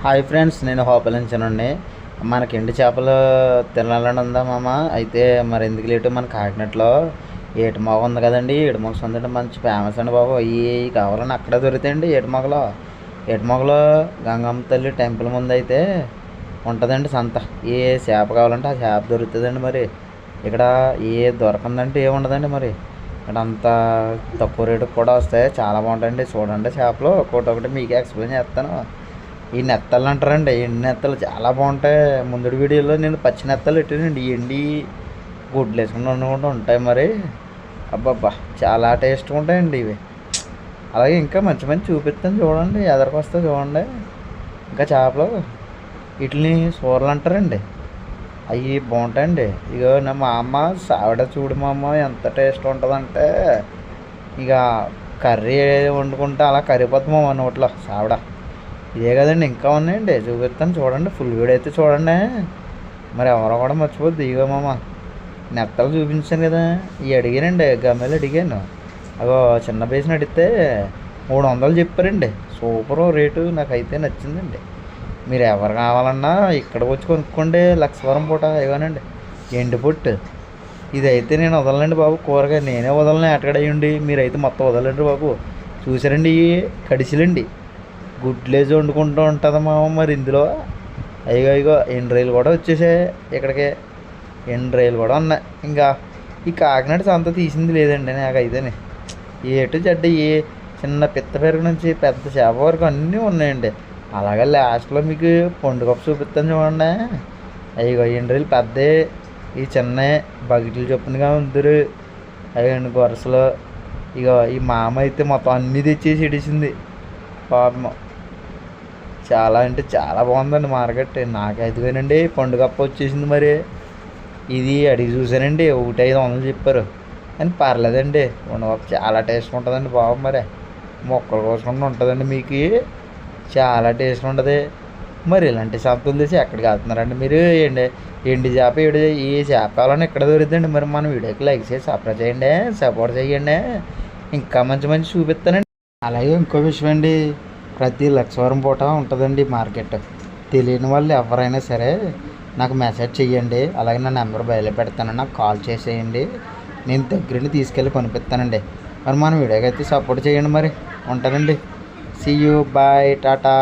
Hi friends నేను హోపలించనండి మనకి ఎండు చేపలు తినాలని ఉందా మామ? అయితే మరి ఎందుకు లేటు మన కాకినాడలో? ఏటుమొగ ఉంది కదండి ఏటుమొగ ఉందంటే మంచి ఫేమస్ అండి బాబు. అవి కావాలని అక్కడే దొరుకుతాయండి ఏటుమొగలో ఏటుమొగలో గంగమ్మ తల్లి టెంపుల్ ముందు అయితే ఉంటుందండి సంత. ఏ చేప కావాలంటే ఆ చేప దొరుకుతుందండి మరి. ఇక్కడ ఏ దొరకందంటే ఏ ఉండదండి మరి. ఇక్కడ అంత తక్కువ రేటుకి కూడా వస్తాయి. చాలా బాగుంటాయండి. చూడండి చేపలు. ఒకటి ఒకటి మీకే ఎక్స్ప్లెయిన్ చేస్తాను. ఈ నెత్తలు అంటారండి. ఎండి నెత్తలు చాలా బాగుంటాయి. ముందుడు వీడియోలో నేను పచ్చి నెత్తలు పెట్టానండి. ఎండి గుడ్లు వేసుకుని వండుకుంటూ ఉంటాయి మరి. అబ్బబ్బా చాలా టేస్ట్గా ఉంటాయండి ఇవి. అలాగే ఇంకా మంచి మంచి చూపిస్తాను చూడండి. ఎదరికొస్తే చూడండి. ఇంకా చేపలు వీటిని సూరలు అంటారండి. అవి బాగుంటాయండి. ఇగో నా మా అమ్మ సావిడ చూడు మా అమ్మ ఎంత టేస్ట్ ఉంటుందంటే ఇక కర్రీ వండుకుంటే అలా కరిగిపోతుంది మా నోట్లో సావిడ ఇదే కదండి ఇంకా ఉన్నాయండి. చూపిస్తాను చూడండి. ఫుల్ వీడియో అయితే చూడండి. మరి ఎవరో కూడా మర్చిపోద్ది. ఇగో మామ నెత్తలు చూపించాను కదా. ఇవి అడిగానండి గమ్మలు అడిగాను. అగో చిన్న బేసిన అడిగితే మూడు వందలు చెప్పారండి. సూపర్ రేటు నాకైతే నచ్చిందండి. మీరు ఎవరు కావాలన్నా ఇక్కడికి వచ్చి కొనుక్కోండి. లక్షవరం పూట ఇవ్వనండి ఎండు పొట్టు. ఇదైతే నేను వదలండి బాబు. కూరగాయ నేనే వదలను ఎటకడయ్యండి. మీరైతే మొత్తం వదలండి బాబు. చూసారండి ఇవి కడిసిలండి. గుడ్లేసి వండుకుంటూ ఉంటుంది మామ మరి ఇందులో. అయ్యో అయ్యో ఎండు రైలు కూడా వచ్చేసాయి ఇక్కడికి. ఎండు రైలు కూడా ఉన్నాయి. ఇంకా ఈ కాకినాడ సంత తీసింది లేదండి నాకైతేనే. ఏటు చెడ్డ ఏ చిన్న పిత్త పెరుగు నుంచి పెద్ద చేప వరకు అన్నీ ఉన్నాయండి. అలాగే లాస్ట్లో మీకు పండుగ చూపిస్తాను చూడండి. అయ్యో ఎండ్రీలు పెద్దే. ఈ చిన్న బకెట్లు చొప్పునగా ఉందరు. అయ్యండి గొరసలు ఇక ఈ మామ అయితే మొత్తం అన్నీ తెచ్చేసి ఇడిచింది పాపం. చాలా అంటే చాలా బాగుందండి మార్కెట్. నాకైతేనండి పండుగ అప్ప వచ్చేసింది మరి. ఇది అడిగి చూసానండి ఒకటి ఐదు వందలు చెప్పారు. కానీ పర్లేదండి. ఉండవప్ప చాలా టేస్ట్ ఉంటుందండి బాబు మరి. మొక్కలు కోసుకుంటూ ఉంటుందండి మీకు. చాలా టేస్ట్ ఉంటుంది. మరి ఇలాంటి సంతం తీసి ఎక్కడికి వెళ్తున్నారండి మీరు? ఏంటి? ఎండి చేప? ఏడు ఈ చేప కావాలని ఇక్కడ దొరుకుతుందండి. మరి మన వీడియోకి లైక్ చేసి సపోర్ట్ చేయండి సపోర్ట్ చేయండి. ఇంకా మంచి మంచి చూపిస్తానండి. అలాగే ఇంకో విషయం అండి. ప్రతి లక్షవరం పూట ఉంటుందండి మార్కెట్. తెలియని వాళ్ళు ఎవరైనా సరే నాకు మెసేజ్ చేయండి అలాగే నా నెంబర్ బయలు పెడతాను నాకు కాల్ చేసేయండి. నేను దగ్గరుండి తీసుకెళ్ళి కొనిపిస్తానండి. మరి మన వీడియోకి అయితే సపోర్ట్ చేయండి మరి. ఉంటానండి. See you bye Tata